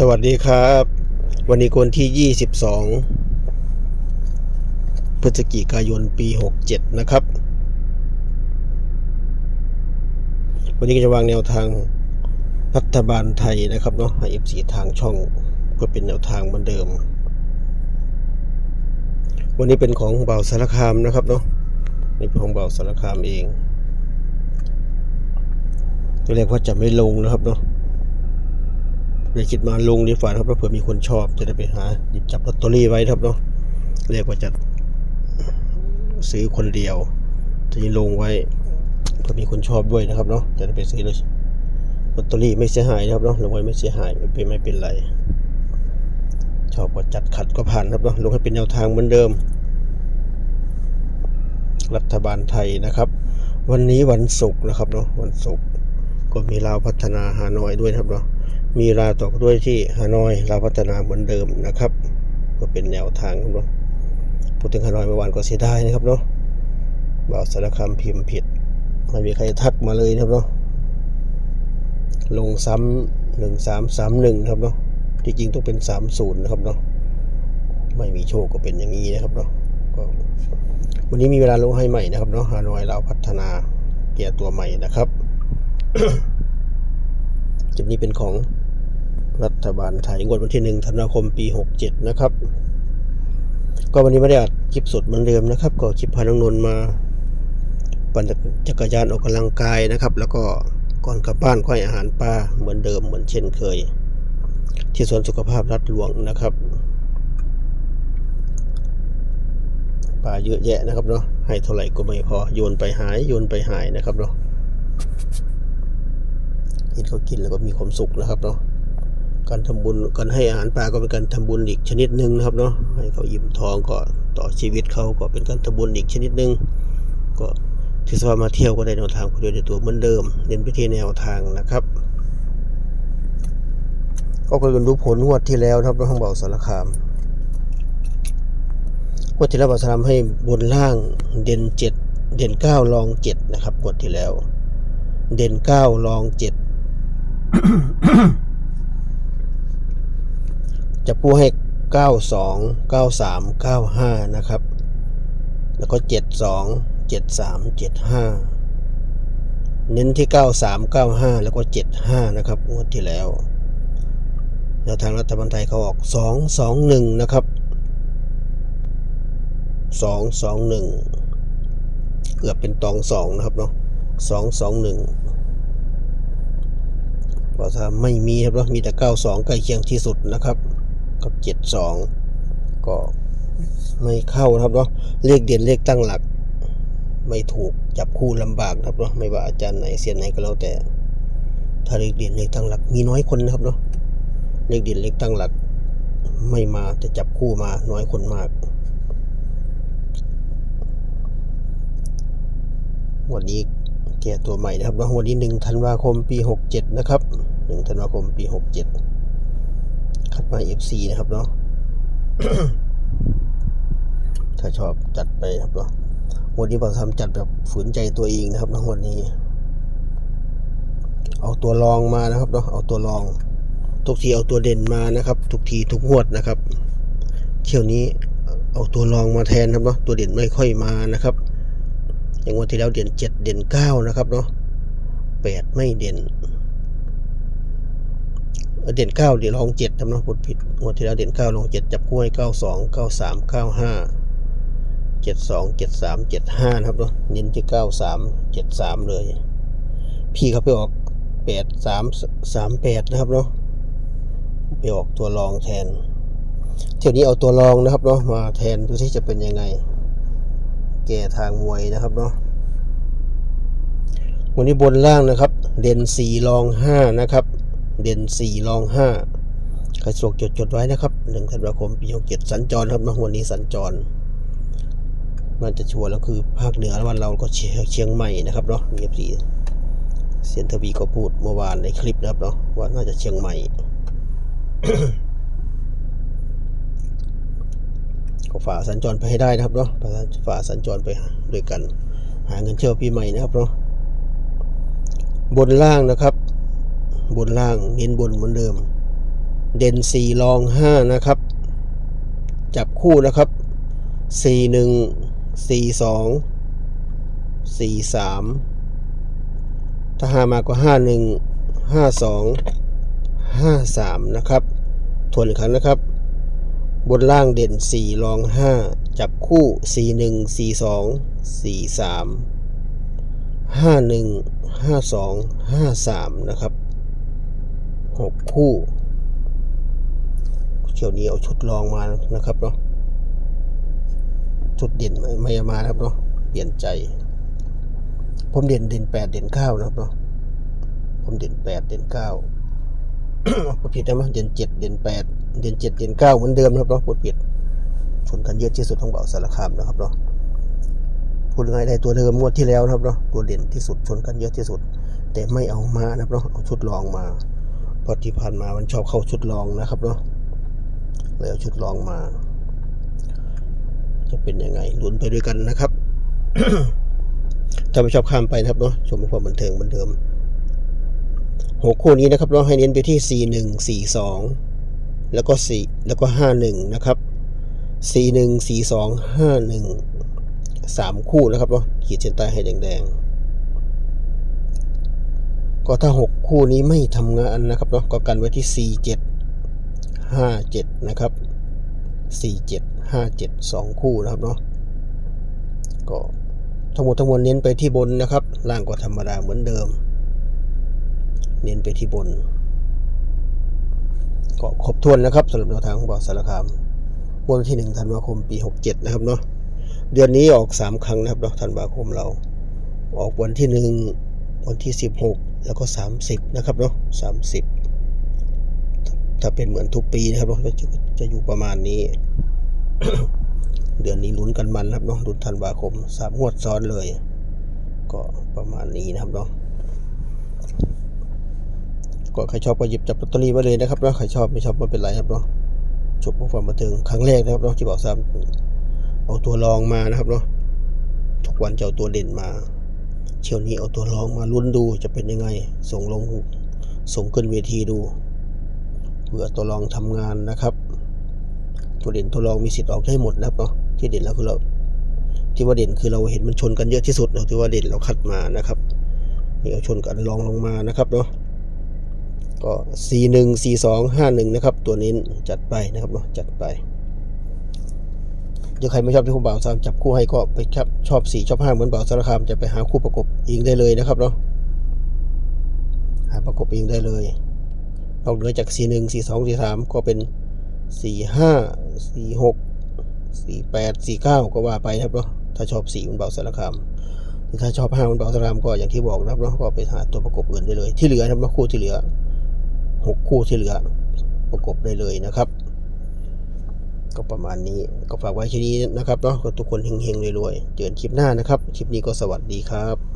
สวัสดีครับ วันนี้คนที่ 22 พฤศจิกายนปี 67 นะครับ วันนี้ก็จะวางแนวทางรัฐบาลไทยนะครับเนาะให้ FC ทางช่องเพื่อเป็นแนวทางเหมือนเดิม วันนี้เป็นของเบาสารคามนะครับเนาะนี่เป็นของเบาสารคามเองตัวแรกว่าจะไม่ลงนะครับเนาะ เลยคิดมาลงดีฝ่าครับเผื่อมีคนชอบจะได้ไปหาหยิบจับลอตเตอรี่ไว้ครับเนาะเรียกว่าจะซื้อคนเดียวจะลงไว้เผื่อมีคนชอบด้วยนะครับเนาะจะได้ไปซื้อเลยลอตเตอรี่ไม่เสียหายนะครับเนาะลงไว้ไม่เสียหายไม่เป็นไม่เป็นไร ชอบก็จัดขัดก็ผ่านครับเนาะลงให้เป็นแนวทางเหมือนเดิม รัฐบาลไทยนะครับ วันนี้วันศุกร์นะครับเนาะวันศุกร์ก็มีลาวพัฒนาฮานอยด้วยครับเนาะ มีลาตกด้วยที่ฮานอยลาพัฒนาเหมือนเดิมนะครับ ก็เป็นแนวทางครับเนาะพูดถึงฮานอยเมื่อวานก็เสียดายนะครับเนาะบ่าวสารคามพิมพ์ผิดไม่มีใครทักมาเลยนะครับเนาะลงซ้ำหนึ่งสามสามหนึ่งครับเนาะที่จริงต้องเป็นสามศูนย์นะครับเนาะไม่มีโชคก็เป็นอย่างนี้นะครับเนาะก็วันนี้มีเวลาลงให้ใหม่นะครับเนาะฮานอยลาพัฒนาเกียร์ตัวใหม่นะครับจุดนี้เป็นของ รัฐบาลไทยงวดวันที่หนึ่งธันวาคมปี 67 นะครับ ก็วันนี้ไม่ได้อัดคลิปสดเหมือนเดิมนะครับ ก็คลิปพาน้องนนมา ปั่นจักรยานออกกำลังกายนะครับ แล้วก็ก่อนกลับบ้านก็ให้อาหารปลาเหมือนเดิมเหมือนเช่นเคย ที่สวนสุขภาพรัฐหลวงนะครับปลาเยอะแยะนะครับเนาะให้เท่าไหร่ก็ไม่พอโยนไปหายโยนไปหายนะครับเนาะเห็นเขากินแล้วก็มีความสุขนะครับเนาะ การทำบุญการให้อาหารปลาก็เป็นการทำบุญอีกชนิดหนึ่งนะครับเนาะให้เขาอิ่มท้องก็ต่อชีวิตเขาก็เป็นการทำบุญอีกชนิดหนึ่งก็ถือว่ามาเที่ยวก็ได้แนวทางคนเดียวในตัวเหมือนเดิมเน้นไปที่แนวทางนะครับ ก็คุยกันดูผลงวดที่แล้วนะครับน้องเบาสารคามงวดที่แล้วเบาสารคามให้บนล่างเด่นเจ็ดเด่นเก้ารองเจ็ดนะครับงวดที่แล้ว เด่นเก้ารองเจ็ด จะพูให้ 92 93 95 นะครับ แล้วก็ 72 73 75 เน้นที่ 93 95 แล้วก็ 75 นะครับงวดที่แล้วแล้วทางรัฐบาลไทยเขาออก 221 นะครับ 221 เกือบเป็นตอง2นะครับเนาะ221ก็ถ้าไม่มีครับเนาะมีแต่ 92 ใกล้เคียงที่สุดนะครับ กับ72ก็ไม่เข้านะครับเนาะเลขเด่นเลขตั้งหลัก ไม่ถูกจับคู่ลำบากนะครับเนาะไม่ว่าอาจารย์ไหนเสียนไหนก็แล้วแต่ ถ้าเลขเด่นเลขตั้งหลัก มีน้อยคนนะครับเนาะเลขเด่นเลขตั้งหลัก ไม่มาแต่จับคู่มาน้อยคนมากวันนี้แก่ตัวใหม่นะครับเนาะวันนี้หนึ่งธันวาคมปีหกเจ็ดนะครับหนึ่งธันวาคมปีหกเจ็ด คัดมาเอฟซีนะครับเนาะถ้าชอบจัดไปครับเนาะวันนี้เราทำจัดแบบฝืนใจตัวเองนะครับนะวันนี้ เอาตัวรองมานะครับเนาะเอาตัวรอง ทุกทีเอาตัวเด่นมานะครับ ทุกทีทุกงวดนะครับเที่ยวนี้เอาตัวรองมาแทนครับเนาะตัวเด่นไม่ค่อยมานะครับ อย่างวันที่แล้วเด่นเจ็ดเด่นเก้านะครับเนาะแปดไม่เด่น เด่นเก้าเด่นรองเจ็ดทำนาะพูดผิดงวดที่แล้วเด่นเก้ารองเจ็ดจับคู่ให้เก้าสองเก้าสามเก้าห้าเจ็ดสองเจ็ดสามเจ็ดห้านะครับเนาะเน้นที่เก้าสามเจ็ดสามเลย พี่เขาไปออกแปดสามสามแปดนะครับเนาะไปออกตัวรองแทน เที่ยวนี้เอาตัวรองนะครับเนาะมาแทนดูที่จะเป็นยังไง แก่ทางมวยนะครับเนาะวันนี้บนล่างนะครับ เด่นสี่รองห้านะครับ เด่นสี่รองห้าใครสวกจดจดไว้นะครับหนึ่งธันวาคมปีหกเจ็ดสัญจรครับเนาะวันนี้สัญจรมันจะชัวร์แล้วคือภาคเหนือแล้ววันเราก็เชียงเชียงใหม่นะครับเนาะมีเอฟซีเซียนทวีก็พูดเมื่อวานในคลิปนะครับเนาะว่าน่าจะเชียงใหม่ก็ฝ่าสัญจรไปให้ได้นะครับเนาะฝ่าสัญจรไปด้วยกัน หาเงินเที่ยวปีใหม่นะครับเนาะบนล่างนะครับ บนล่างเน้นบนเหมือนเดิม เด่นสี่รองห้านะครับ จับคู่นะครับสี่หนึ่งสี่สองสี่สามถ้าหามากกว่าห้าหนึ่งห้าสองห้าสามนะครับทวนอีกครั้งนะครับ บนล่างเด่นสี่รองห้าจับคู่สี่หนึ่งสี่สองสี่สามห้าหนึ่งห้าสองห้าสามนะครับ หกคู่เที่ยวนี้เอาชุดรองมานะครับเนาะชุดเด่นไม่ไม่เอามาครับเนาะเปลี่ยนใจ ผมเด่นเด่นแปดเด่นเก้านะครับเนาะผมเด่นแปดเด่นเก้าพูดผิดนะมั้งเด่นเจ็ดเด่นแปดเด่นเจ็ดเด่นเก้าเหมือนเดิมนะครับเนาะพูดผิดชนกันเยอะที่สุดของเบาสารคามนะครับเนาะพูดง่ายได้ตัวเดิมงวดที่แล้วนะครับเนาะตัวเด่นที่สุดชนกันเยอะที่สุด แต่ไม่เอามานะครับเนาะเอาชุดรองมา เพราะที่ผ่านมามันชอบเข้าชุดรองนะครับเนาะเลยเอาชุดรองมา จะเป็นยังไงลุ้นไปด้วยกันนะครับถ้าไม่ชอบข้ามไปนะครับเนาะชมความบันเทิงเหมือนเดิมหกคู่นี้นะครับเราให้เน้นไปที่สี่หนึ่งสี่สองแล้วก็สี่แล้วก็ห้าหนึ่งนะครับสี่หนึ่งสี่สองห้าหนึ่งสามคู่นะครับเนาะขีดเส้นใต้ให้แดงๆ ก็ถ้าหกคู่นี้ไม่ทำงานนะครับเนาะก็กันไว้ที่สี่เจ็ดห้าเจ็ดนะครับสี่เจ็ดห้าเจ็ดสองคู่นะครับเนาะก็ทั้งหมดทั้งมวลเน้นไปที่บนนะครับ ล่างก็ธรรมดาเหมือนเดิม เน้นไปที่บน ก็ครบถ้วนนะครับสำหรับแนวทางของบ่าวสารคามวันที่หนึ่งธันวาคมปีหกเจ็ดนะครับเนาะเดือนนี้ออกสามครั้งนะครับเนาะธันวาคมเรา ออกวันที่หนึ่งวันที่สิบหก แล้วก็สามสิบนะครับเนาะสามสิบถ้าเป็นเหมือนทุกปีนะครับเนาะจะจะอยู่ประมาณนี้ เดือนนี้ลุ้นกันมันนะครับเนาะลุ้นธันวาคมสามงวดซ้อนเลย ก็ประมาณนี้นะครับเนาะก็ใครชอบก็หยิบจับลอตเตอรี่ไว้เลยนะครับเนาะใครชอบไม่ชอบไม่เป็นไรครับเนาะจบพวกความบันเทิงครั้งแรกนะครับเนาะที่บอกซ้ำเอาตัวรองมานะครับเนาะทุกวันจะเอาตัวเด่นมา เที่ยวนี้เอาตัวรองมาลุ้นดูจะเป็นยังไง ส่งลงส่งขึ้นเวทีดูเพื่อตัวรองทำงานนะครับ ตัวเด่นตัวรองมีสิทธิ์ออกได้หมดนะครับเนาะที่เด่นแล้วคือเราที่ว่าเด่นคือเราเห็นมันชนกันเยอะที่สุดเราที่ว่าเด่นเราคัดมานะครับนี่เอาชนกันรองลงมานะครับเนาะก็4 1 4 2 5 1 นะครับ ตัวนี้จัดไปนะครับเนาะจัดไป ยวใครไม่ชอบที่ผมบ่าวสามจับคู่ให้ก็ไปครับชอบ4ชอบ5เหมือนบ่าวสารคามจะไปหาคู่ประกบเองได้เลยนะครับเนาะหาประกบเองได้เลยนอกเหนือจาก4 1 4 2 4 3ก็เป็น4 5 4 6 4 8 4 9ก็ว่าไปครับเนาะถ้าชอบ4เหมือนบ่าวสารคามหรือถ้าชอบ5เหมือนบ่าวสารคามก็อย่างที่บอกนะครับเนาะก็ไปหาตัวประกบอื่นได้เลย ที่เหลือนะครับเนาะคู่ที่เหลือหกคู่ที่เหลือประกบได้เลยนะครับ ก็ประมาณนี้ก็ฝากไว้แค่นี้นะครับเนาะก็ทุกคนเฮงๆรวยๆเจอกันคลิปหน้านะครับ คลิปนี้ก็สวัสดีครับ